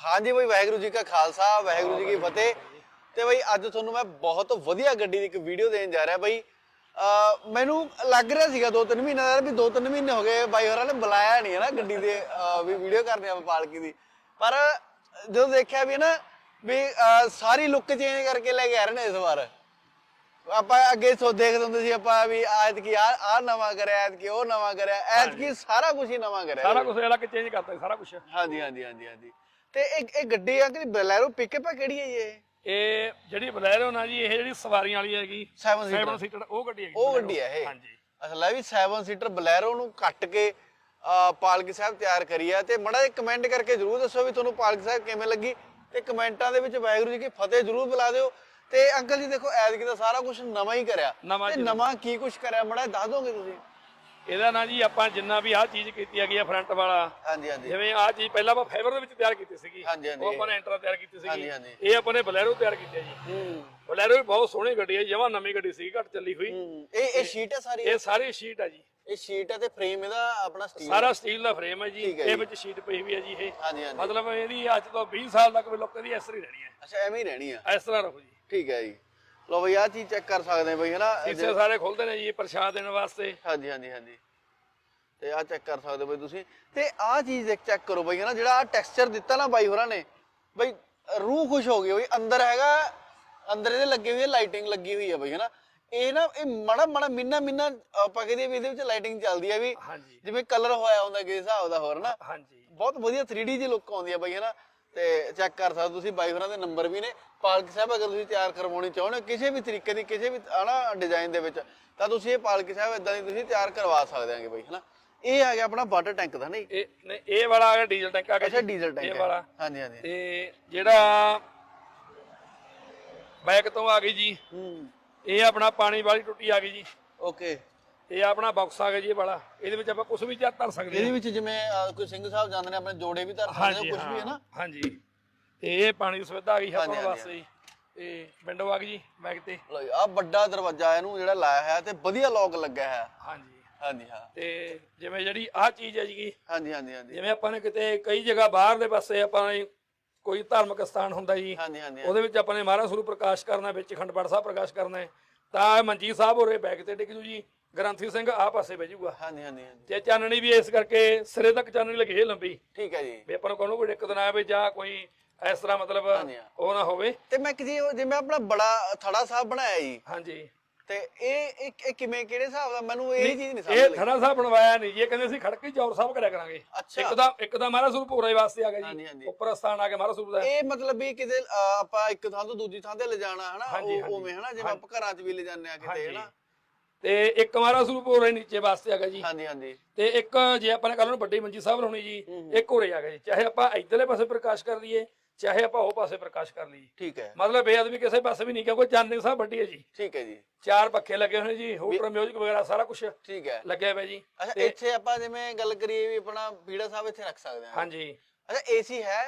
ਹਾਂਜੀ ਬਈ ਵਾਹਿਗੁਰੂ ਜੀ ਕਾ ਖਾਲਸਾ ਵਾਹਿਗੁਰੂ ਜੀ ਕੀ ਫਤਿਹ। ਤੇ ਬਈ ਅੱਜ ਤੁਹਾਨੂੰ ਮੈਂ ਬਹੁਤ ਵਧੀਆ ਗੱਡੀ ਦੀ ਇੱਕ ਵੀਡੀਓ ਦੇਣ ਜਾ ਰਿਹਾ ਬਈ। ਮੈਨੂੰ ਲੱਗ ਰਿਹਾ ਸੀਗਾ ਦੋ ਤਿੰਨ ਮਹੀਨੇ ਦਾ ਵੀ ਦੋ ਤਿੰਨ ਮਹੀਨੇ ਹੋ ਗਏ ਬਾਈ ਹੋਰਾਂ ਨੇ ਬੁਲਾਇਆ ਨਹੀਂ ਹੈ ਨਾ ਗੱਡੀ ਦੇ ਵੀ ਵੀਡੀਓ ਕਰਨੀ ਆ ਪਾਲਕੀ ਦੀ। ਪਰ ਜਦੋਂ ਦੇਖਿਆ ਵੀ ਨਾ ਵੀ ਸਾਰੀ ਲੁੱਕ ਚੇਂਜ ਕਰਕੇ ਲੈ ਕੇ ਆ ਰਹੇ ਨੇ ਇਸ ਵਾਰ। ਆਪਾਂ ਅੱਗੇ ਸੋ ਦੇਖਦੇ ਹੁੰਦੇ ਸੀ ਆਪਾਂ ਵੀ ਐਤ ਕੀ ਆ ਆ ਨਵਾਂ ਕਰਿਆ ਐਤ ਕੀ ਉਹ ਨਵਾਂ ਕਰਿਆ ਐਤ ਕੀ ਸਾਰਾ ਕੁਝ ਹੀ ਨਵਾਂ ਕਰਿਆ। ਸਾਰਾ ਕੁਝ ਅਲੱਗ ਚੇਂਜ ਕਰਤਾ ਸਾਰਾ ਕੁਝ ਹਾਂਜੀ ਹਾਂਜੀ ਹਾਂਜੀ ਹਾਂਜੀ। ਤੇ ਇਹ ਇਹ ਗੱਡੀ ਆ ਕਿ ਬਲੈਰੋ ਪਿਕਅਪ ਹੈ ਕਿਹੜੀ ਹੈ ਜੀ ਇਹ? ਇਹ ਜਿਹੜੀ ਬਲੈਰੋ ਨਾ ਜੀ ਇਹ ਜਿਹੜੀ ਸਵਾਰੀਆਂ ਵਾਲੀ ਹੈਗੀ 7 ਸੀਟਰ 7 ਸੀਟਰ ਉਹ ਗੱਡੀ ਹੈਗੀ ਉਹ। ਗੱਡੀ ਹੈ ਇਹ? ਹਾਂਜੀ। ਅਸਲ ਹੈ ਵੀ 7 ਸੀਟਰ ਬਲੈਰੋ ਨੂੰ ਕੱਟ ਕੇ ਪਾਲਕੀ ਸਾਹਿਬ ਤਿਆਰ ਕਰੀ ਆ। ਤੇ ਮੜਾ ਜਿਹਾ ਕਮੈਂਟ ਕਰਕੇ ਜਰੂਰ ਦੱਸੋ ਵੀ ਤੁਹਾਨੂੰ ਪਾਲਕੀ ਸਾਹਿਬ ਕਿਵੇਂ ਲੱਗੀ। ਤੇ ਕਮੈਂਟਾਂ ਦੇ ਵਿੱਚ ਵਾਹਿਗੁਰੂ ਜੀ ਕੀ ਫਤਿਹ ਜਰੂਰ ਬੁਲਾ ਦਿਓ। ਤੇ ਅੰਕਲ ਜੀ ਦੇਖੋ ਐਤਕੀ ਤਾਂ ਸਾਰਾ ਕੁਝ ਨਵਾਂ ਹੀ ਕਰਿਆ। ਤੇ ਨਵਾਂ ਕੀ ਕੁਝ ਕਰਿਆ? ਮੜਾ ਦੱਸ ਦੋਗੇ ਤੁਸੀਂ? ਇਹਦਾ ਨਾ ਜੀ ਆਪਾਂ ਜਿੰਨਾ ਵੀ ਆਹ ਚੀਜ਼ ਕੀਤੀ ਹੈਗੀ ਆ ਫਰੰਟ ਵਾਲਾ। ਹਾਂਜੀ ਹਾਂਜੀ। ਜਿਵੇਂ ਆਹ ਚੀਜ਼ ਪਹਿਲਾਂ ਆਪਾਂ ਫਾਈਬਰ ਦੇ ਵਿੱਚ ਤਿਆਰ ਕੀਤੀ ਸੀਗੀ। ਹਾਂਜੀ, ਹਾਂਜੀ। ਉਹ ਆਪਾਂ ਨੇ ਐਂਟਰਾ ਤਿਆਰ ਕੀਤੀ ਹਾਂਜੀ, ਸੀਗੀ। ਹਾਂਜੀ। ਇਹ ਆਪਾਂ ਨੇ ਬਲੈਰੋ ਤਿਆਰ ਕੀਤੀ ਹੈ ਜੀ। ਹੂੰ। ਬਲੈਰੋ ਵੀ ਬਹੁਤ ਸੋਹਣੀ ਗੱਡੀ ਹੈ ਜਮਾਂ ਨਵੀਂ ਗੱਡੀ ਸੀ ਘੱਟ ਚੱਲੀ ਹੋਈ। ਹੂੰ। ਇਹ ਇਹ ਸ਼ੀਟ ਹੈ ਸਾਰੀ? ਇਹ ਸਾਰੀ ਸ਼ੀਟ ਹੈ ਜੀ। ਇਹ ਸ਼ੀਟ ਹੈ ਤੇ ਫਰੇਮ ਇਹਦਾ ਆਪਣਾ ਸਟੀਲ ਸਾਰਾ ਸਟੀਲ ਦਾ ਫਰੇਮ ਹੈ ਜੀ। ਠੀਕ ਹੈ ਇਹ। ਵਿੱਚ ਸ਼ੀਟ ਪਈ ਹੋਈ ਹੈ ਜੀ ਇਹ। ਹਾਂਜੀ ਹਾਂਜੀ। ਮਤਲਬ ਇਹਦੀ ਅੱਜ ਤੋਂ 20 ਸਾਲ ਤੱਕ ਵੀ ਲੋਕਾਂ ਦੀ ਹੀ ਰਹਿਣੀ ਹੈ। ਅੱਛਾ ਐਵੇਂ ਹੀ ਰਹਿਣੀ ਆ ਇਸ ਤਰ੍ਹਾਂ ਰਹੋ ਜੀ। ਠੀਕ ਹੈ ਜੀ। ਲੋ ਬਈ ਆਹ ਚੀਜ਼ ਚੈੱਕ ਕਰ ਸਕਦੇ ਆ ਬਈ ਹਨਾ? ਸ਼ੀਸ਼ੇ ਸਾਰੇ ਖੁੱਲਦੇ ਨੇ ਜੀ ਪ੍ਰਸ਼ਾਦ ਦੇਣ ਵਾਸਤੇ। ਹਾਂਜੀ ਹਾਂਜੀ ਹਾਂਜੀ। ਤੇ ਆਹ ਚੈੱਕ ਕਰ ਸਕਦੇ ਹੋ ਬਈ ਤੁਸੀਂ। ਤੇ ਆਹ ਚੀਜ਼ ਦੇਖ ਚੈੱਕ ਕਰੋ ਬਈ ਹਨਾ? ਜਿਹੜਾ ਆ ਟੈਕਸਚਰ ਦਿੱਤਾ ਨਾ ਬਾਈ ਹੋਰਾਂ ਨੇ ਬਈ ਰੂਹ ਖੁਸ਼ ਹੋ ਗਈ ਬਈ। ਅੰਦਰ ਹੈਗਾ ਅੰਦਰ ਇਹਦੇ ਲੱਗੀ ਹੋਈ ਹੈ ਲਾਈਟਿੰਗ ਲੱਗੀ ਹੋਈ ਹੈ ਬਈ ਹਨਾ? ਇਹ ਨਾ ਇਹ ਮੜਾ ਮੜਾ ਮਿੰਨਾ ਮਿੰਨਾ ਆਪਾਂ ਕਹਿੰਦੇ ਵੀ ਇਹਦੇ ਵਿੱਚ ਲਾਈਟਿੰਗ ਚੱਲਦੀ ਹੈ ਵੀ ਜਿਵੇਂ ਕਲਰ ਹੋਇਆ ਹੁੰਦਾ ਕਿਸੇ ਹਿਸਾਬ ਦਾ ਹੋਰ ਨਾ ਹਾਂਜੀ। ਬਹੁਤ ਵਧੀਆ 3D ਦੀ ਲੁੱਕ ਆਉਂਦੀ ਹੈ ਬਈ ਹਨਾ? ਤੇ ਚੈੱਕ ਕਰ ਸਕਦੇ ਤੁਸੀਂ ਬਾਈ ਹੋਰਾਂ ਦੇ ਨੰਬਰ ਵੀ ਨੇ। ਪਾਲਕੀ ਸਾਹਿਬ ਅਗਰ ਤੁਸੀਂ ਤਿਆਰ ਕਰਵਾਉਣੀ ਚਾਹੁੰਦੇ ਹੋ ਕਿਸੇ ਵੀ ਤਰੀਕੇ ਦੀ ਕਿਸੇ ਵੀ ਹਨਾ ਡਿਜ਼ਾਈਨ ਦੇ ਵਿੱਚ ਤਾਂ ਤੁਸੀਂ ਇਹ ਪਾਲਕੀ ਸਾਹਿਬ ਇਦਾਂ ਦੀ ਤੁਸੀਂ ਤਿਆਰ ਕਰਵਾ ਸਕਦੇ ਆਂਗੇ ਬਈ ਹਨਾ? ਇਹ ਆ ਗਿਆ ਆਪਣਾ ਵਾਟਰ ਟੈਂਕ ਦਾ ਨਹੀਂ? ਇਹ ਨਹੀਂ ਇਹ ਵਾਲਾ ਆ ਗਿਆ ਡੀਜ਼ਲ ਟੈਂਕ ਆ ਗਿਆ ਅੱਛਾ। ਡੀਜ਼ਲ ਟੈਂਕ ਇਹ ਵਾਲਾ। ਹਾਂਜੀ ਹਾਂਜੀ। ਤੇ ਜਿਹੜਾ ਬੈਕ ਤੋਂ ਆ ਗਈ ਜੀ ਹੂੰ। ਇਹ ਆਪਣਾ ਪਾਣੀ ਵਾਲੀ ਟੁੱਟੀ ਆ ਗਈ ਜੀ। ਓਕੇ ਇਹ ਆਪਣਾ ਬਾਕਸ ਆ ਗਿਆ ਜੀ ਇਹ ਵਾਲਾ। ਇਹਦੇ ਵਿੱਚ ਆਪਾਂ ਕੁਝ ਵੀ ਚਾ ਧਰ ਸਕਦੇ ਇਹਦੇ ਹਾਂ। ਵਿੱਚ ਜਿਵੇਂ ਅਹ, ਕੋਈ ਸਿੰਘ ਸਾਹਿਬ ਜਾਂਦੇ ਨੇ ਆਪਣੇ ਜੋੜੇ ਵੀ ਧਰ ਸਕਦੇ ਹੋ ਕੁਝ ਵੀ ਹੈ ਨਾ? ਹਾਂਜੀ। ਤੇ ਇਹ ਪਾਣੀ ਦੀ ਸੁਵਿਧਾ ਆ ਗਈ ਹਾਂਜੀ, ਆਪਾਂ ਹਾਂਜੀ, ਵਾਸਤੇ ਜੀ। ਤੇ ਵਿੰਡੋ ਆ ਗਈ ਜੀ ਬੈਕ ਤੇ। ਲੋ ਆ ਵੱਡਾ ਦਰਵਾਜ਼ਾ ਇਹਨੂੰ ਜਿਹੜਾ ਲਾਇਆ ਹੈ ਤੇ ਵਧੀਆ ਲੌਕ ਲੱਗਾ ਹੈ ਹਾਂਜੀ। ਹਾਂਜੀ ਹਾਂ। ਤੇ ਜਿਵੇਂ ਜਿਹੜੀ ਆਹ ਚੀਜ਼ ਹੈ ਜੀ ਹਾਂਜੀ ਹਾਂਜੀ ਹਾਂਜੀ। ਜਿਵੇਂ ਆਪਾਂ ਨੇ ਕਿਤੇ ਕਈ ਜਗ੍ਹਾ ਬਾਹਰ ਦੇ ਪਾਸੇ ਆਪਾਂ ਨੇ ਕੋਈ ਧਾਰਮਿਕ ਸਥਾਨ ਹੁੰਦਾ ਜੀ ਹਾਂਜੀ ਹਾਂਜੀ ਉਹਦੇ ਵਿੱਚ ਆਪਾਂ ਨੇ ਮਹਾਰਾਜ ਸਰੂਪ ਪ੍ਰਕਾਸ਼ ਕਰਨਾ ਵਿੱਚ ਅਖੰਡ ਪਾਠ ਸਾਹਿਬ ਪ੍ਰਕਾਸ਼ ਕਰਨਾ ਹੈ। ਤਾਂ ਮਨਜੀਤ ਸਾਹਿਬ ਹੋਰੇ ਬੈਕ ਤੇ ਟਿਕ ਜੂ ਜੀ। ਗ੍ਰੰਥੀ ਸਿੰਘ ਆ ਪਾਸੇ ਬਹਿ ਜਾਊਗਾ। ਹਾਂਜੀ ਹਾਂਜੀ ਹਾਂਜੀ। ਤੇ ਚਾਨਣੀ ਵੀ ਇਸ ਕਰਕੇ ਸਿਰੇ ਤੱਕ ਚਾਨਣੀ ਲੱਗੀ ਹੈ ਲੰਬੀ। ਠੀਕ ਹੈ ਜੀ। ਵੀ ਆਪਾਂ ਨੂੰ ਕੋਈ ਕੋਈ ਦਿੱਕਤ ਨਾ ਆਵੇ ਜਾਂ ਕੋਈ ਇਸ ਤਰ੍ਹਾਂ ਮਤਲਬ ਹਾਂਜੀ, ਹਾਂ। ਉਹ ਨਾ ਹੋਵੇ। ਤੇ ਮੈਂ ਕਿਸੇ ਜਿਵੇਂ ਆਪਣਾ ਬੜਾ ਥੜਾ ਸਾਹਿਬ ਬਣਾਇਆ ਜੀ ਹਾਂਜੀ। ਤੇ ਇਹ ਇਹ ਇਹ ਕਿਵੇਂ ਕਿਹੜੇ ਹਿਸਾਬ ਦਾ? ਮੈਨੂੰ ਇਹ ਚੀਜ਼ ਨਹੀਂ ਸਮਝ ਇਹ ਲੱਗੀ। ਥੜਾ ਸਾਹਿਬ ਬਣਵਾਇਆ ਨਹੀਂ ਜੀ। ਇਹ ਕਹਿੰਦੇ ਸੀ ਖੜਕੇ ਚੌਰ ਸਾਹਿਬ ਕਰਿਆ ਕਰਾਂਗੇ। ਅੱਛਾ। ਇੱਕ ਦਾ ਇੱਕ ਦਾ ਮਹਾਰਾਜ ਸਰੂਪ ਹੋਰੇ ਵਾਸਤੇ ਆ ਗਿਆ ਹਾਂਜੀ, ਜੀ। ਹਾਂਜੀ। ਉੱਪਰ ਸਥਾਨ ਆ ਗਿਆ ਮਹਾਰਾਜ ਸਰੂਪ ਦਾ। ਇਹ ਮਤਲਬ ਵੀ ਕਿਤੇ ਅਹ, ਆਪਾਂ ਇੱਕ ਥਾਂ ਤੋਂ ਦੂਜੀ ਥਾਂ ਤੇ ਲਿਜਾਣਾ ਹਨਾ? ਹਾਂਜੀ, ਉਹ ਹਾਂਜੀ। ਉਵੇਂ ਹਨਾ? ਜਿਵੇਂ ਆਪਾਂ ਘਰਾਂ 'ਚ ਵੀ ਲਿਜਾਣੇ ਆ ਕਿਤੇ ਹਾਂਜੀ। ਹਨਾ? ਤੇ ਇੱਕ ਮਹਾਰਾਜ ਸਰੂਪ ਹੋਰੇ ਨੀਚੇ ਵਾਸਤੇ ਗਿਆ ਜੀ। ਹਾਂਜੀ ਹਾਂਜੀ। ਤੇ ਇੱਕ ਜੇ ਆਪਾਂ ਨੇ ਕੱਲ ਨੂੰ ਵੱਡੀ ਮੰਜੀ ਸਾਹਿਬ ਲਾਉਣੀ ਜੀ ਇੱਕ ਹੋਰੇ ਆ ਗਿਆ ਜੀ। ਚਾਹੇ ਆਪਾਂ ਇਧਰਲੇ ਪਾਸੇ ਪ੍ਰਕਾਸ਼ ਕਰ ਲਈਏ ਚਾਹੇ ਆਪਾਂ ਉਹ ਪਾਸੇ ਪ੍ਰਕਾਸ਼ ਕਰ ਲਈਏ। ਠੀਕ ਹੈ। ਮਤਲਬ ਬੇਅਦਬੀ ਕਿਸੇ ਪਾਸੇ ਵੀ ਨਹੀਂ ਕਿਉਂਕਿ ਚਾਨਣੀ ਸਾਹਿਬ ਵੱਡੀ ਹੈ ਜੀ। ਠੀਕ ਹੈ ਜੀ। ਚਾਰ ਪੱਖੇ ਲੱਗੇ ਹੋਏ ਜੀ ਹੂਟਰ ਮਿਊਜ਼ਿਕ ਵਗੈਰਾ ਸਾਰਾ ਕੁਝ ਠੀਕ ਹੈ। ਲੱਗਿਆ ਹੋਇਆ ਜੀ। ਅੱਛਾ ਇੱਥੇ ਆਪਾਂ ਜਿਵੇਂ ਗੱਲ ਕਰੀਏ ਵੀ ਆਪਣਾ ਪੀੜਾ ਸਾਹਿਬ ਇੱਥੇ ਰੱਖ ਸਕਦੇ ਹਾਂ। ਹਾਂਜੀ। ਅੱਛਾ ਏਸੀ ਹੈ?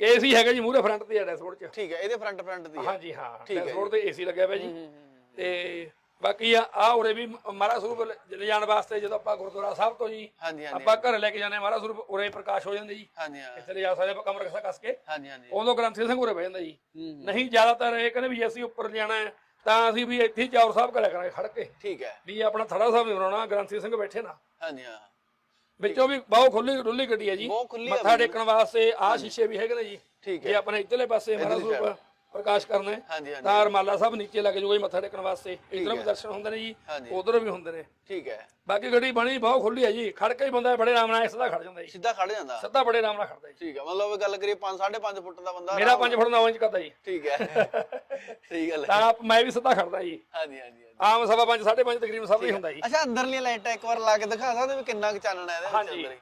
ਏਸੀ ਹੈਗਾ ਜੀ ਮੂਹਰੇ ਫਰੰਟ ਤੇ ਡੈਸ਼ਬੋਰਡ 'ਚ। ਠੀਕ ਹੈ ਇਹਦੇ ਫਰੰਟ ਫਰੰਟ ਦੀ ਹੈ। ਹਾਂਜੀ ਹਾਂ। ਹੈ ਡੈਸ਼ਬੋਰਡ ਤੇ ਏਸੀ ਲੱਗਿਆ ਹੋਇਆ ਜੀ। ਤੇ ਬਾਕੀ ਆ ਆ ਉਰੇ ਵੀ ਮਹਾਰਾਜ ਸਰੂਪ ਲੈ ਜਾਣ ਵਾਸਤੇ ਜਦੋਂ ਆਪਾਂ ਗੁਰਦੁਆਰਾ ਸਾਹਿਬ ਤੋਂ ਜੀ ਹਾਂਜੀ ਹਾਂਜੀ ਆਪਾਂ ਘਰ ਲੈ ਕੇ ਜਾਂਦੇ ਮਹਾਰਾਜ ਸਰੂਪ ਉਰੇ ਪ੍ਰਕਾਸ਼ ਹੋ ਜਾਂਦੇ ਜੀ। ਹਾਂਜੀ ਹਾਂ। ਇੱਥੇ ਲੈ ਜਾ ਸਕਦੇ ਆਪਾਂ ਕਮਰ ਕਸਾ ਕੱਸ ਕੇ। ਹਾਂਜੀ ਹਾਂਜੀ। ਉਦੋਂ ਗ੍ਰੰਥੀ ਸਿੰਘ ਉਰੇ ਬਹਿ ਜਾਂਦਾ ਜੀ। ਹੂੰ। ਨਹੀਂ ਜ਼ਿਆਦਾਤਰ ਇਹ ਕਹਿੰਦੇ ਵੀ ਅਸੀਂ ਉੱਪਰ ਜਾਣਾ ਹੈ ਤਾਂ ਅਸੀਂ ਵੀ ਇੱਥੇ ਹੀ ਚੌਰ ਸਾਹਿਬ ਕਰਿਆ ਕਰਾਂਗੇ ਖੜ ਕੇ। ਠੀਕ ਹੈ। ਵੀ ਆਪਣਾ ਥੜਾ ਸਾਹਿਬ ਨਹੀਂ ਬਣਾਉਣਾ ਗ੍ਰੰਥੀ ਸਿੰਘ ਬੈਠੇ ਨਾ। ਹਾਂਜੀ ਹਾਂ। ਵਿੱਚੋਂ ਵੀ ਬਹੁਤ ਖੁੱਲੀ ਰੁੱਲੀ ਗੱਡੀ ਹੈ ਜੀ। ਆ ਮੱਥਾ ਟੇਕਣ ਵਾਸਤੇ ਆਹ ਸ਼ੀਸ਼ੇ ਵੀ ਹੈਗੇ ਨੇ ਜੀ। ਠੀਕ ਜੇ ਆਪਣੇ ਇੱਧਰਲੇ ਪਾਸੇ ਮਹਾਰਾਜ ਸਰੂਪ ਪ੍ਰਕਾਸ਼ ਕਰਨਾ ਹੈ। ਤਾਂ ਰਮਾਲਾ ਸਾਹਿਬ ਨੀਚੇ ਲੱਗ ਜਾਊਗਾ ਜੀ ਮੱਥਾ ਟੇਕਣ ਵਾਸਤੇ। ਇਧਰੋਂ ਵੀ। ਦਰਸ਼ਨ ਹੁੰਦੇ ਨੇ ਜੀ। ਉਧਰੋਂ ਵੀ ਹੁੰਦੇ ਨੇ। ਠੀਕ ਹੈ। ਬਾਕੀ ਗੱਡੀ ਬਣੀ ਬਹੁਤ ਖੁੱਲੀ ਹੈ ਜੀ। ਖੜ ਕੇ ਹੀ ਬੰਦਾ ਬੜੇ ਆਰਾਮ ਨਾਲ ਇਸ ਦਾ ਖੜ ਜਾਂਦਾ ਜੀ। ਸਿੱਧਾ ਖੜ ਜਾਂਦਾ। ਸਿੱਧਾ ਬੜੇ ਆਰਾਮ ਨਾਲ ਖੜਦਾ ਜੀ। ਠੀਕ ਹੈ ਮਤਲਬ ਗੱਲ ਕਰੀਏ 5 5.5 ਫੁੱਟ ਦਾ ਬੰਦਾ ਮੇਰਾ 5 ਫੁੱਟ 9 ਇੰਚ ਕਰਦਾ ਜੀ। ਠੀਕ ਹੈ। ਸਹੀ ਗੱਲ ਹੈ। ਤਾਂ ਮੈਂ ਵੀ ਸਿੱਧਾ ਖੜਦਾ ਜੀ। ਹਾਂਜੀ ਹਾਂਜੀ। ਆਮ ਸਵਾ 5 5.5 ਤਕਰੀਬਨ ਸਭ ਹੀ। ਹੁੰਦਾ ਜੀ। ਅੱਛਾ ਅੰਦਰਲੀਆਂ ਲਾਈਟਾਂ ਇੱਕ ਵਾਰ ਲਾ ਕੇ ਦਿਖਾ ਸਕਦੇ ਵੀ ਕਿੰਨਾ ਕੁ ਚਾਨਣਾ ਇਹਦੇ ਵਿੱਚ। ਅੰਦਰ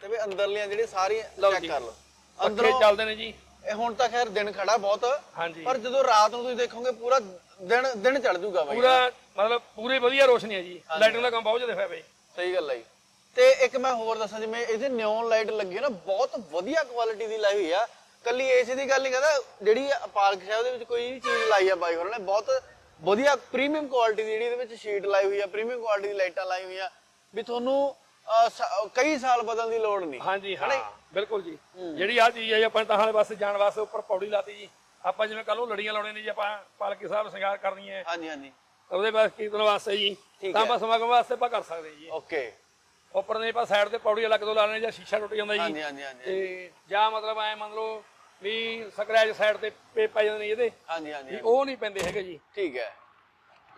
ਤੇ ਵੀ ਅੰਦਰਲੀਆਂ ਜਿਹੜੀਆਂ ਸਾਰੀਆਂ ਚੈੱਕ। ਕਰ ਲਓ। ਅੰਦਰੋਂ ਚੱਲਦੇ ਨੇ ਜੀ। ਇਹ ਹੁਣ ਤਾਂ ਖੈਰ ਦਿਨ ਖੜਾ ਬਹੁਤ। ਹਾਂਜੀ। ਪਰ ਜਦੋਂ ਰਾਤ ਨੂੰ ਤੁਸੀਂ ਦੇਖੋਗੇ ਪੂਰਾ ਦਿਨ ਦਿਨ ਚੜ ਜੂਗਾ ਬਾਈ। ਪੂਰਾ ਮਤਲਬ ਪੂਰੀ ਵਧੀਆ ਰੋਸ਼ਨੀ ਹੈ ਜੀ। ਲਾਈਟਿੰਗ ਦਾ ਕੰਮ ਬਹੁਤ ਜ਼ਿਆਦਾ ਹੋਇਆ ਬਈ ਸਹੀ ਗੱਲ ਹੈ ਜੀ। ਤੇ ਇੱਕ ਮੈਂ ਹੋਰ ਦੱਸਾਂ ਜਿਵੇਂ ਇਹਦੇ ਨਿਓਨ ਲਾਈਟ ਲੱਗੀ ਹੈ ਨਾ ਬਹੁਤ ਵਧੀਆ ਕੁਆਲਿਟੀ ਦੀ ਲਾਈ ਹੋਈ ਆ। ਕੱਲੀ ਏਸੀ ਦੀ ਗੱਲ ਨਹੀਂ ਕਰਦਾ ਜਿਹੜੀ ਪਾਲਕ ਸਾਹਿਬ ਦੇ ਵਿੱਚ ਕੋਈ ਵੀ ਚੀਜ਼ ਲਾਈ ਆ ਬਾਈ ਹੋਰਾਂ ਨੇ ਬਹੁਤ ਵਧੀਆ ਪ੍ਰੀਮੀਅਮ ਕੁਆਲਿਟੀ ਦੀ ਜਿਹੜੀ ਇਹਦੇ ਵਿੱਚ ਸ਼ੀਟ ਲਾਈ ਹੋਈ ਆ ਪ੍ਰੀਮੀਅਮ ਕੁਆਲਿਟੀ ਦੀ ਲਾਈਟਾਂ ਲਾਈ ਹੋਈਆਂ। ਵੀ ਤੁਹਾਨੂੰ ਅਹ, ਸ- ਕਈ ਸਾਲ ਬਦਲਣ ਦੀ ਲੋੜ ਨਹੀਂ। ਹਾਂਜੀ ਹਾਂ। ਬਿਲਕੁਲ ਜੀ। ਜਿਹੜੀ ਆ ਚੀਜ਼ ਹੈ ਜੀ ਆਪਾਂ ਨੇ ਤਾਂ ਪਾਸੇ ਜਾਣ ਵਾਸਤੇ ਉੱਪਰ ਪੌੜੀ ਲਾਤੀ ਜੀ। ਆਪਾਂ ਜਿਵੇਂ ਕੱਲ ਨੂੰ ਲੜੀਆਂ ਲਾਉਣੇ ਨੇ ਜੀ ਆਪਾਂ ਪਾਲਕੀ ਸਾਹਿਬ ਸ਼ਿੰਗਾਰ ਕਰਨੀ ਹੈ। ਹਾਂਜੀ ਹਾਂਜੀ। ਉਹਦੇ ਬਾਅਦ ਕੀਰਤਨ ਵਾਸਤੇ ਜੀ। ਤਾਂ। ਆਪਾਂ ਸਮਾਗਮ ਵਾਸਤੇ ਆਪਾਂ ਕਰ ਸਕਦੇ ਜੀ। ਓਕੇ। ਉੱਪਰ ਦੇ ਆਪਾਂ ਸਾਈਡ ਤੇ ਪੌੜੀ ਅਲੱਗ ਤੋਂ ਲੈਣੇ ਜਾਂ ਸ਼ੀਸ਼ਾ ਟੁੱਟ ਜਾਂਦਾ ਜੀ। ਹਾਂਜੀ ਹਾਂਜੀ ਤੇ ਜਾਂ ਮਤਲਬ ਐ ਮੰਨ ਲਓ ਵੀ ਸਕ੍ਰੈਚ ਸਾਈਡ ਤੇ ਪੇ ਪੈ ਜਾਂਦੇ ਨੇ ਇਹਦੇ। ਹਾਂਜੀ ਹਾਂਜੀ ਵੀ ਉਹ ਨਹੀਂ ਪੈਂਦੇ ਹੈਗੇ ਜੀ। ਠੀਕ ਹੈ।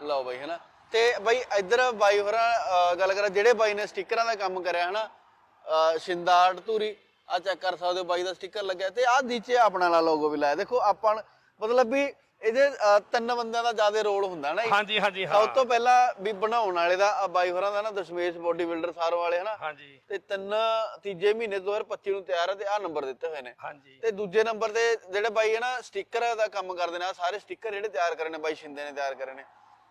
ਲਓ ਬਾਈ ਹਨਾ। ਤੇ ਬਾਈ ਇੱਧਰ ਬਾਈ ਹੋਰਾਂ ਗੱਲ ਕਰਾਂ ਜਿਹੜੇ ਬਾਈ ਨੇ ਸਟickਰਾਂ ਦਾ ਕੰਮ ਕਰਿਆ ਹਨਾ? ਸ਼ਿੰਦਾੜ ਧੂਰੀ। ਆ ਚੈੱਕ ਕਰ ਸਕਦੇ ਹੋ ਬਾਈ ਦਾ ਸਟicker ਲੱਗਿਆ ਤੇ ਆਹ ਨੀਚੇ ਆਪਣਾ ਵਾਲਾ ਲੋਗੋ ਵੀ ਲਾਇਆ। ਦੇਖੋ ਆਪਾਂ ਮਤਲਬ ਵੀ ਇਹਦੇ ਤਿੰਨ ਬੰਦਿਆਂ ਦਾ ਜ਼ਿਆਦਾ ਰੋਲ ਹੁੰਦਾ ਨਾ ਹਾਂਜੀ ਹਾਂਜੀ ਹਾਂ। ਸਭ ਤੋਂ ਪਹਿਲਾਂ ਵੀ ਬਣਾਉਣ ਵਾਲੇ ਦਾ ਬਾਈ ਹੋਰਾਂ ਦਾ ਨਾ ਦਸ਼ਮੇਸ਼ ਬੋਡੀ ਬਿਲਡਰ ਸਾਰੋ ਵਾਲੇ ਹਨਾ? ਹਾਂਜੀ। ਤੇ ਤਿੰਨ ਤੀਜੇ ਮਹੀਨੇ 2025 ਨੂੰ ਤਿਆਰ ਹੈ ਤੇ ਆਹ ਨੰਬਰ ਦਿੱਤੇ ਹੋਏ ਨੇ। ਹਾਂਜੀ। ਤੇ ਦੂਜੇ ਨੰਬਰ ਤੇ ਜਿਹੜੇ ਬਾਈ ਹੈ ਨਾ ਸਟicker ਦਾ ਕੰਮ ਕਰਦੇ ਨੇ ਆਹ ਸਾਰੇ ਸਟicker ਜਿਹੜੇ ਤਿਆਰ ਕਰੇ ਨੇ ਬਾਈ ਸ਼ਿੰਦੇ ਨੇ ਤਿਆਰ ਕਰੇ ਨੇ।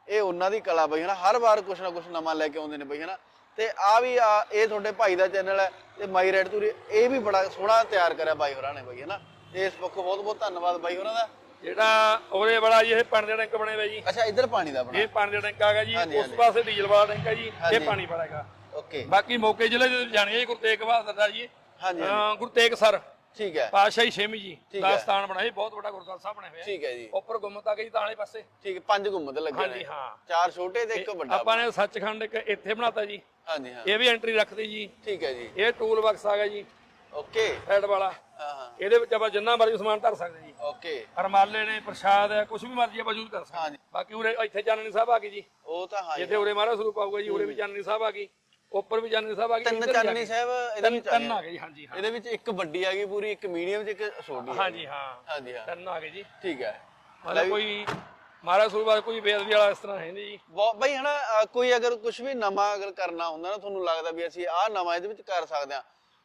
ਇਹ ਉਹਨਾਂ ਦੀ ਕਲਾ ਬਾਈ ਹੈ ਨਾ ਹਰ ਵਾਰ ਕੁਛ ਨਾ ਕੁਛ ਨਵਾਂ ਲੈ ਕੇ ਆਉਂਦੇ ਨੇ ਬਾਈ ਹੈ ਨਾ ਤੇ ਆ ਵੀ ਆ ਇਹ ਤੁਹਾਡੇ ਭਾਈ ਦਾ ਚੈਨਲ ਹੈ ਤੇ ਮਾਈ ਰੈਡ ਤੂਰੀ ਇਹ ਵੀ ਬੜਾ ਸੋਹਣਾ ਤਿਆਰ ਕਰਿਆ ਬਾਈ ਹੋਰਾਂ ਨੇ ਬਾਈ ਹੈ ਨਾ? ਤੇ ਇਸ ਪੱਖੋਂ ਬਹੁਤ ਬਹੁਤ ਧੰਨਵਾਦ ਬਾਈ ਹੋਰਾਂ ਦਾ। ਜਿਹੜਾ ਉਹਦੇ ਬੜਾ ਜੀ ਇਹ ਪਾਣੀ ਦਾ ਟੈਂਕ ਬਣੇ ਹੋਏ ਜੀ। ਅੱਛਾ ਇੱਧਰ ਪਾਣੀ ਦਾ ਬਣਾ ਇਹ ਪਾਣੀ ਦਾ ਟੈਂਕ ਹੈਗਾ ਜੀ ਹਾਂਜੀ, ਉਸ ਹਾਂਜੀ। ਪਾਸੇ ਡੀਜ਼ਲ ਵਾਲਾ ਟੈਂਕ ਹੈ ਜੀ ਹਾਂਜੀ। ਇਹ ਪਾਣੀ ਵਾਲਾ ਹੈਗਾ। ਓਕੇ। ਬਾਕੀ ਮੌਕੇ ਜ਼ਿਲ੍ਹੇ ਦੇ ਜਾਣੀ ਹੈ ਜੀ ਗੁਰੂ ਤੇਗ ਬਹਾਦਰ ਦਾ ਜੀ। ਹਾਂਜੀ। ਅਹ ਗੁਰੂ ਤੇਗ ਸਰ। ਠੀਕ ਹੈ। ਪਾਤਸ਼ਾਹੀ ਛੇਵੀਂ ਜੀ ਠੀਕ ਦਾ ਹੈ। ਸਥਾਨ ਬਣਾਇਆ ਜੀ ਬਹੁਤ ਵੱਡਾ ਗੁਰਦੁਆਰਾ ਸਾਹਿਬ ਬਣਿਆ ਹੋਇਆ ਠੀਕ ਹੈ ਜੀ। ਉੱਪਰ ਗੁੰਮਤ ਆ ਗਈ ਤਾਂ ਵਾਲੇ ਪਾਸੇ। ਠੀਕ ਹੈ ਪੰਜ ਗੁੰਮਤ ਲੱਗੇ ਹਾਂਜੀ ਹਾਂ। ਚਾਰ ਛੋਟੇ ਤੇ ਇੱਕ ਵੱਡਾ ਆਪਾਂ ਨੇ ਸੱਚਖੰਡ ਇੱਕ ਇੱਥੇ ਬਣਾਤਾ ਜੀ। ਹਾਂਜੀ ਹਾਂ। ਇਹ ਵੀ ਐਂਟਰੀ ਰੱਖਦੇ ਜੀ। ਠੀਕ ਹੈ ਜੀ। ਇਹ ਟੂਲ ਬਾਕਸ ਆ ਗਿਆ ਜੀ। ਓਕੇ। ਹੈਡ ਵਾਲਾ। ਹਾਂ ਹਾਂ। ਇਹਦੇ ਵਿੱਚ ਆਪਾਂ ਜਿੰਨਾ ਮਰਜ਼ੀ ਸਮਾਨ ਧਰ ਸਕਦੇ ਜੀ। ਓਕੇ। ਰਮਾਲੇ ਨੇ ਪ੍ਰਸ਼ਾਦ ਹੈ ਕੁਝ ਵੀ ਮਰਜ਼ੀ ਆਪਾਂ ਯੂਜ਼ ਕਰ ਸਕਦੇ। ਹਾਂਜੀ। ਬਾਕੀ ਉਰੇ ਇੱਥੇ ਚਾਨਣੀ ਸਾਹਿਬ ਆ ਗਈ ਜੀ। ਉਹ ਤਾਂ ਹਾਂ ਜਿੱਥੇ ਉਰੇ ਮਹਾਰਾਜ ਸਰੂਪ ਆਊਗਾ ਜੀ ਉਰੇ ਵੀ ਚਾਨਣੀ ਸਾਹਿਬ ਆ ਗਈ। ਉੱਪਰ ਵੀ ਚਾਨਣੀ ਸਾਹਿਬ ਆ ਗਈ ਤਿੰਨ ਇੱਧਰ ਵੀ ਆ ਚਾਨਣੀ ਗਈ। ਸਾਹਿਬ ਇਹਦੇ ਤਿੰਨ ਵਿੱਚ ਤਿੰਨ ਆ ਗਏ ਜੀ ਹਾਂਜੀ ਹਾਂ। ਇਹਦੇ ਵਿੱਚ ਇੱਕ ਵੱਡੀ ਆ ਗਈ ਪੂਰੀ ਇੱਕ ਮੀਡੀਅਮ ਚ ਇੱਕ ਛੋਟੀ ਆ ਹਾਂਜੀ ਹਾਂ। ਹਾਂਜੀ ਹਾਂ। ਤਿੰਨ ਆ ਗਏ ਜੀ। ਠੀਕ ਹੈ। ਮਤਲਬ ਕੋਈ ਮਹਾਰਾਜ ਸਰੂਪ ਆ ਕੋਈ ਬੇਦਬੀ ਵਾਲਾ ਇਸ ਤਰ੍ਹਾਂ ਹੈ ਨਹੀਂ ਜੀ। ਬਹੁਤ ਬਈ ਹਨਾ ਕੋਈ ਅਗਰ ਕੁਝ ਵੀ ਨਵਾਂ ਅਗਰ ਕਰਨਾ ਹੁੰਦਾ ਨਾ ਤੁਹਾਨੂੰ ਲੱਗਦਾ ਵੀ ਅਸੀਂ ਆਹ ਨਵਾਂ ਇਹਦੇ ਵਿੱਚ ਕਰ ਸਕਦੇ ਹਾਂ।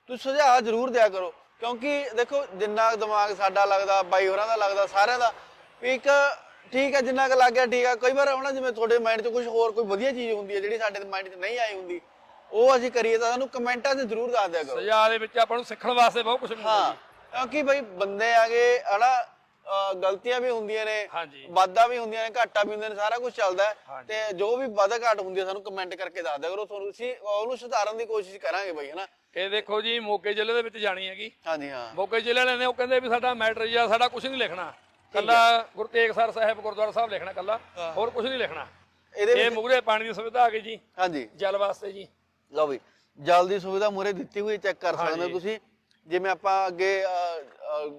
ਤੁਸੀਂ ਸੁਝਾਅ ਜ਼ਰੂਰ ਦਿਆ ਕਰੋ ਕਿਉਂਕਿ ਦੇਖੋ ਜਿੰਨਾ ਕੁ ਦਿਮਾਗ ਸਾਡਾ ਲੱਗਦਾ ਬਾਈ ਹੋਰਾਂ ਦਾ ਲੱਗਦਾ ਸਾਰਿਆਂ ਦਾ ਵੀ ਇੱਕ ਠੀਕ ਹੈ ਜਿੰਨਾ ਕੁ ਲੱਗ ਗਿਆ ਠੀਕ ਹੈ। ਕਈ ਵਾਰ ਆਉਣਾ ਜਿਵੇਂ ਤੁਹਾਡੇ ਮਾਈਂਡ 'ਚ ਕੁਝ ਹੋਰ ਕੋਈ ਵਧੀਆ ਚੀਜ਼ ਹੁੰਦੀ ਹੈ ਜਿਹੜੀ ਸਾਡੇ ਮਾਈਂਡ 'ਚ ਨਹੀਂ ਆਈ ਹੁੰਦੀ। ਉਹ ਅਸੀਂ ਕਰੀਏ ਤਾਂ ਸਾਨੂੰ ਕਮੈਂਟਾਂ 'ਚ ਜ਼ਰੂਰ ਦੱਸ ਦਿਆ ਕਰੋ। ਸਜ਼ਾ ਦੇ ਵਿੱਚ ਆਪਾਂ ਨੂੰ ਸਿੱਖਣ ਵਾਸਤੇ ਬਹੁਤ ਕੁਝ ਮਿਲਦਾ ਹਾਂ ਜੀ। ਕਿਉਂਕਿ ਬਈ ਬੰਦੇ ਆਗੇ ਹਨਾ ਅਹ ਗਲਤੀਆਂ ਵੀ ਹੁੰਦੀਆਂ ਨੇ ਹਾਂਜੀ। ਵਾਧਾ ਵੀ ਹੁੰਦੀਆਂ ਨੇ ਘਾਟਾ ਵੀ ਹੁੰਦੀਆਂ ਨੇ ਸਾਰਾ ਕੁਝ ਚੱਲਦਾ ਹੈ। ਹਾਂਜੀ। ਤੇ ਜੋ ਵੀ ਵਾਧਾ ਘਾਟ ਹੁੰਦੀ ਹੈ ਸਾਨੂੰ ਕਮੈਂਟ ਕਰਕੇ ਦੱਸ ਦਿਆ ਕਰੋ। ਤੁਹਾਨੂੰ ਅਸੀਂ ਉਹਨੂੰ ਸੁਧਾਰਨ ਦੀ ਕੋਸ਼ਿਸ਼ ਕਰਾਂਗੇ ਬਈ ਹਨਾ। ਇਹ ਦੇਖੋ ਜੀ ਮੋਗੇ ਜ਼ਿਲ੍ਹੇ ਦੇ ਵਿੱਚ ਜਾਣੀ ਹੈਗੀ। ਹਾਂਜੀ ਹਾਂ। ਮੋਗੇ ਜ਼ਿਲ੍ਹੇ ਵਾਲੇ ਨੇ ਉਹ ਕਹਿੰਦੇ ਵੀ ਸਾਡਾ ਮੈਟਰ ਜਾਂ ਸਾਡਾ ਕੁਝ ਨਹੀਂ ਲਿਖਣਾ। ਕੱਲਾ ਗੁਰੂ ਤੇਗ ਸਰ ਸਾਹਿਬ ਗੁਰਦੁਆਰਾ ਸਾਹਿਬ ਲਿਖਣਾ ਕੱਲਾ। ਹੋਰ ਕੁਝ ਨਹੀਂ ਲਿਖਣਾ। ਇਹਦੇ ਇਹ ਮੂਹਰੇ ਪਾਣੀ ਦੀ ਸੁਵਿਧਾ ਆ ਗਈ ਜੀ। ਹਾਂਜੀ। ਜਲ ਵਾਸਤੇ ਜੀ। ਲਓ ਬਈ ਜਲ ਦੀ ਸੁਵਿਧਾ ਮੂਰੇ ਦਿੱਤੀ ਹੋਈ ਚੈੱਕ ਕਰ ਸਕਦੇ ਹੋ ਹਾਂਜੀ। ਤੁਸੀਂ। ਜਿਵੇਂ ਆਪਾਂ ਅੱਗੇ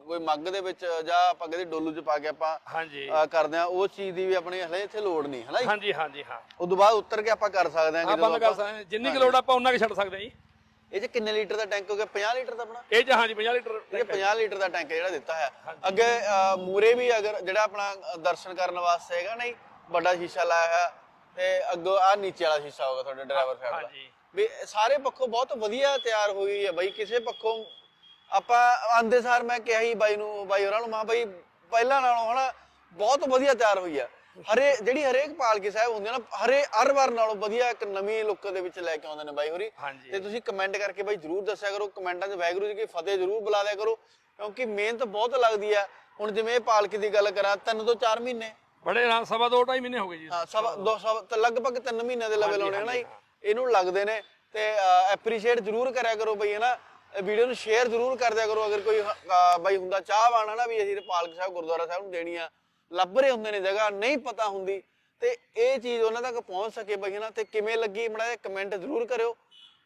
ਕੋਈ ਮੱਗ ਦੇ ਵਿੱਚ ਜਾਂ ਆਪਾਂ ਕਦੇ ਡੋਲੂ 'ਚ ਪਾ ਕੇ ਆਪਾਂ ਹਾਂਜੀ। ਕਰਦੇ ਆ ਉਹ ਚੀਜ਼ ਦੀ ਵੀ ਆਪਣੀ ਹਲੇ ਇੱਥੇ ਲੋੜ ਨਹੀਂ ਹਨਾ ਜੀ? ਹਾਂਜੀ ਹਾਂਜੀ ਹਾਂ। ਉਦੋਂ ਬਾਅਦ ਉੱਤਰ ਕੇ ਆਪਾਂ ਕਰ ਸਕਦੇ ਹਾਂ ਆਪਾਂ ਜਦੋਂ ਕਰ ਸਕਦੇ ਹਾਂ। ਜਿੰਨੀ ਕੁ ਲੋੜ ਆਪਾਂ ਉਹਨਾਂ ਕੁ ਛੱਡ ਸਕਦੇ ਹਾਂ ਜੀ। ਇਹ 'ਚ ਕਿੰਨੇ ਲੀਟਰ ਦਾ ਟੈਂਕ ਹੋ ਗਿਆ? 50 ਲੀਟਰ ਦਾ ਆਪਣਾ? ਇਹ ਚ ਹਾਂਜੀ 50 ਲੀਟਰ ਇਹ 50 ਲੀਟਰ ਦਾ ਟੈਂਕ ਜਿਹੜਾ ਦਿੱਤਾ ਹੈ ਅੱਗੇ ਮੂਰੇ ਵੀ ਅਗਰ ਜਿਹੜਾ ਆਪਣਾ ਅ, ਦਰਸ਼ਨ ਕਰਨ ਵਾਸਤੇ ਹੈਗਾ ਨਹੀਂ ਵੱਡਾ ਸ਼ੀਸ਼ਾ ਲਾਇਆ ਹੋਇਆ ਤੇ ਅੱਗੋਂ ਆ ਨੀਚੇ ਵਾਲਾ ਸ਼ੀਸ਼ਾ ਹੋਗਾ ਤੁਹਾਡੇ ਡਰਾਈਵਰ ਸਾਈਡ ਦਾ। ਹਾਂਜੀ। ਵੀ ਸਾਰੇ ਪੱਖੋਂ ਬਹੁਤ ਵਧੀਆ ਤਿਆਰ ਹੋਈ ਹੈ ਬਾਈ ਕਿਸੇ ਪੱਖੋਂ ਆਪਾਂ ਆਂਦੇ ਸਾਰ ਮੈਂ ਕਿਹਾ ਹੀ ਬਾਈ ਨੂੰ ਬਾਈ ਹੋਰਾਂ ਨੂੰ ਮਾਂ ਬਾਈ ਪਹਿਲਾਂ ਨਾਲੋਂ ਹਨਾ ਬਹੁਤ ਵਧੀਆ ਤਿਆਰ ਹੋਈ ਆ। ਹਰੇ ਜਿਹੜੀ ਹਰੇਕ ਪਾਲਕੀ ਸਾਹਿਬ ਹੁੰਦੀ ਨਾ ਹਰੇ ਹਰ ਵਾਰ ਨਾਲੋਂ ਵਧੀਆ ਇੱਕ ਨਵੀਂ ਲੁੱਕ ਦੇ ਵਿੱਚ ਲੈ ਕੇ ਆਉਂਦੇ ਨੇ ਬਾਈ ਹੋਰੀ। ਤੇ ਤੁਸੀਂ ਕਮੈਂਟ ਕਰਕੇ ਬਾਈ ਜਰੂਰ ਦੱਸਿਆ ਕਰੋ ਕਮੈਂਟਾਂ 'ਚ ਵਾਹਿਗੁਰੂ ਜੀ ਕੀ ਫਤਿਹ ਜਰੂਰ ਬੁਲਾ ਦਿਆ ਕਰੋ ਕਿਉਂਕਿ ਮਿਹਨਤ ਬਹੁਤ ਲੱਗਦੀ ਆ। ਹੁਣ ਜਿਵੇਂ ਇਹ ਪਾਲਕੀ ਦੀ ਗੱਲ ਕਰਾਂ ਤਿੰਨ ਤੋਂ 4 ਮਹੀਨੇ। ਬੜੇ ਨਾਲ ਸਵਾ ਦੋ ਢਾਈ ਮਹੀਨੇ ਹੋ ਗਏ ਜੀ। ਹਾਂ ਸਭ ਦੋ ਤਾਂ ਲਗਭਗ 3 ਮਹੀਨੇ ਦੇ ਲੈਵਲ ਹਾਂਜੀ, ਆਉਣੇ ਹਨਾ ਇਹਨੂੰ ਲੱਗਦੇ ਨੇ ਤੇ ਐਪਰੀਸ਼ੀਏਟ ਜਰੂਰ ਕਰਿਆ ਕਰੋ ਬਈ ਹਨਾ? ਵੀਡੀਓ ਨੂੰ ਸ਼ੇਅਰ ਜਰੂਰ ਕਰ ਦਿਆ ਕਰੋ। ਅਗਰ ਕੋਈ ਬਈ ਹੁੰਦਾ ਚਾਹਵਾਨ ਹਨਾ ਵੀ ਅਸੀਂ ਪਾਲਕ ਸਾਹਿਬ ਗੁਰਦੁਆਰਾ ਸਾਹਿਬ ਨੂੰ ਦੇਣੀ ਆ ਲੱਭ ਰਹੇ ਹੁੰਦੇ ਨੇ ਜਗ੍ਹਾ ਨਹੀਂ ਪਤਾ ਹੁੰਦੀ ਤੇ ਇਹ ਚੀਜ਼ ਉਹਨਾਂ ਤੱਕ ਪਹੁੰਚ ਸਕੇ ਬਈ ਹਨਾ? ਤੇ ਕਿਵੇਂ ਲੱਗੀ ਮੜਾ ਕਮੈਂਟ ਜਰੂਰ ਕਰਿਓ।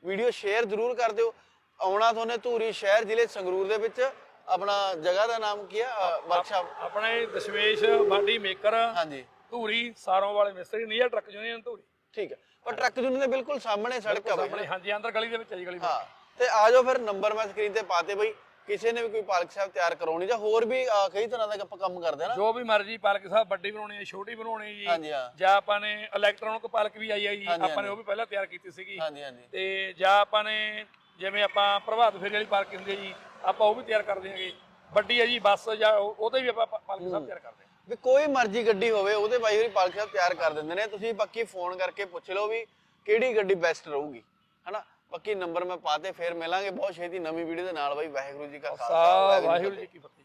ਵੀਡੀਓ ਸ਼ੇਅਰ ਜਰੂਰ ਕਰ ਦਿਓ। ਆਉਣਾ ਤੁਹਾਨੂੰ ਧੂਰੀ ਸ਼ਹਿਰ ਜ਼ਿਲ੍ਹੇ ਸੰਗਰੂਰ ਦੇ ਵਿੱਚ। ਆਪਣਾ ਜਗ੍ਹਾ ਦਾ ਨਾਮ ਕੀ ਆ? ਵਰਕਸ਼ਾਪ ਆਪਣੇ ਦਸ਼ਮੇਸ਼ ਬਾਡੀ ਮੇਕਰ ਹਾਂਜੀ। ਧੂਰੀ ਸਾਰੋਂ ਵਾਲੇ ਮਿਸਤਰੀ ਨੀਆ ਟਰੱਕ ਯੂਨੀਅਨ ਧੂਰੀ। ਠੀਕ ਹੈ ਪਰ ਟਰੱਕ ਜੁਨ ਦੇ ਬਿਲਕੁਲ ਸਾਹਮਣੇ ਸੜਕ ਆ ਬਈ। ਸਾਹਮਣੇ ਹਾਂਜੀ ਅੰਦਰ ਗਲੀ ਦੇ ਵਿੱਚ ਹੈ ਜੀ ਗਲੀ ਹਾਂ ਤੇ ਆ ਜਾਓ ਫਿਰ ਨੰਬਰ ਮੈਂ ਸਕਰੀਨ ਤੇ ਪਾਤੇ ਬਈ ਕਿਸੇ ਨੇ ਵੀ ਕੋਈ ਪਾਲਕ ਸਾਹਿਬ ਤਿਆਰ ਕਰਾਉਣੀ ਜਾਂ ਹੋਰ ਵੀ ਅਹ, ਕਈ ਤਰ੍ਹਾਂ ਦਾ ਆਪਾਂ ਕੰਮ ਕਰਦੇ ਆ ਨਾ। ਜੋ ਵੀ ਮਰਜ਼ੀ ਪਾਲਕ ਸਾਹਿਬ ਵੱਡੀ ਬਣਾਉਣੀ ਹੈ ਛੋਟੀ ਬਣਾਉਣੀ ਹੈ ਜੀ। ਹਾਂਜੀ ਹਾਂ। ਜਾਂ ਆਪਾਂ ਨੇ ਇਲੈਕਟ੍ਰੋਨਿਕ ਪਾਲਕ ਵੀ ਆਈ ਹੈ ਜੀ ਆਪਾਂ ਨੇ ਉਹ ਵੀ ਪਹਿਲਾਂ ਤਿਆਰ ਕੀਤੀ ਸੀਗੀ। ਹਾਂਜੀ ਹਾਂਜੀ। ਤੇ ਜਾਂ ਆਪਾਂ ਨੇ ਜਿਵੇਂ ਆਪਾਂ ਪ੍ਰਭਾਤ ਫੇਰੀ ਵਾਲੀ ਪਾਲਕ ਹੁੰਦੀ ਹੈ ਜੀ ਆਪਾਂ ਉਹ ਵੀ ਤਿਆਰ ਕਰ ਦਿਆਂਗੇ ਵੱਡੀ ਹੈ ਜੀ ਬੱਸ ਜਾਂ ਉਹ- ਉਹਦੇ ਵੀ ਆਪਾਂ ਪਾ- ਪਾਲਕ ਸਾਹਿਬ ਤਿਆਰ ਕਰਦੇ ਹਾਂ ਵੀ ਕੋਈ ਮਰਜ਼ੀ ਗੱਡੀ ਹੋਵੇ ਉਹਦੇ ਬਾਈ ਹੋਰੀ ਪਾਲਕ ਸਾਹਿਬ ਤਿਆਰ ਕਰ ਦਿੰਦੇ ਨੇ। ਤੁਸੀਂ ਬਾਕੀ ਫੋਨ ਕਰਕੇ ਪੁੱਛ ਲਓ ਵੀ ਕਿਹੜੀ ਗੱਡੀ ਬੈਸਟ ਰਹੂਗੀ ਹਨਾ? ਬਾਕੀ ਨੰਬਰ ਮੈਂ ਪਾਤੇ ਫਿਰ ਮਿਲਾਂਗੇ। ਬਹੁਤ ਛੇਤੀ ਨਵੀਂ ਵੀਡੀਓ ਦੇ ਨਾਲ ਬਾਈ ਵਾਹਿਗੁਰੂ ਜੀ ਕਾ ਖਾਲਸਾ ਵਾਹਿਗੁਰੂ ਜੀ ਕੀ ਫਤਿਹ।